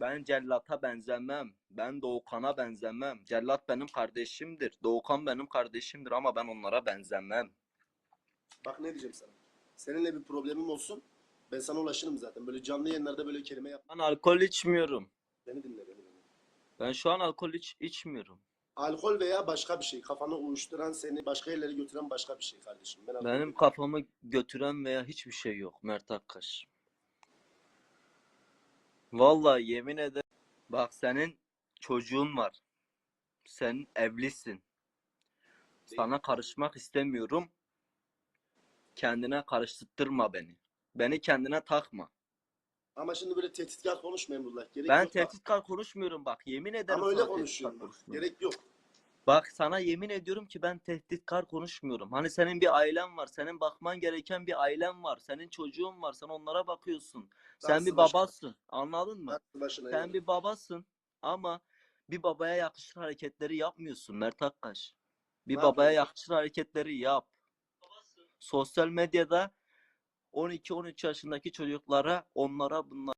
Ben Cellat'a benzemem. Ben Doğukan'a benzemem. Cellat benim kardeşimdir. Doğukan benim kardeşimdir ama ben onlara benzemem. Bak ne diyeceğim sana. Seninle bir problemim olsun. Ben sana ulaşırım zaten. Böyle canlı yayınlarda böyle kelime yap. Ben alkol içmiyorum. Beni dinle beni. dinle. Ben şu an alkol iç, içmiyorum. Alkol veya başka bir şey. Kafanı uyuşturan, seni başka yerlere götüren başka bir şey kardeşim. Ben alkol Benim kafamı götüren veya hiçbir şey yok Mert Akkaş. Vallahi yemin ederim. Bak senin çocuğun var. Sen evlisin. Sana karışmak istemiyorum. Kendine karıştırma beni. Beni kendine takma. Ama şimdi böyle tehditkar konuşma Emrullah. Gerek Ben yok bak. tehditkar konuşmuyorum bak. Yemin ederim Ama öyle sana tehditkar konuşuyorum. bak. konuşmuyorum. Gerek yok. Bak sana yemin ediyorum ki ben tehditkar konuşmuyorum. Hani senin bir ailen var. Senin bakman gereken bir ailen var. Senin çocuğun var. Sen onlara bakıyorsun. Sen bir başına. babasın. Anladın mı? Başına Sen yani. bir babasın ama bir babaya yakışır hareketleri yapmıyorsun Mert Akkaş. Bir Ne babaya yapıyorum? yakışır hareketleri yap. Sosyal medyada 12-13 yaşındaki çocuklara onlara bunlara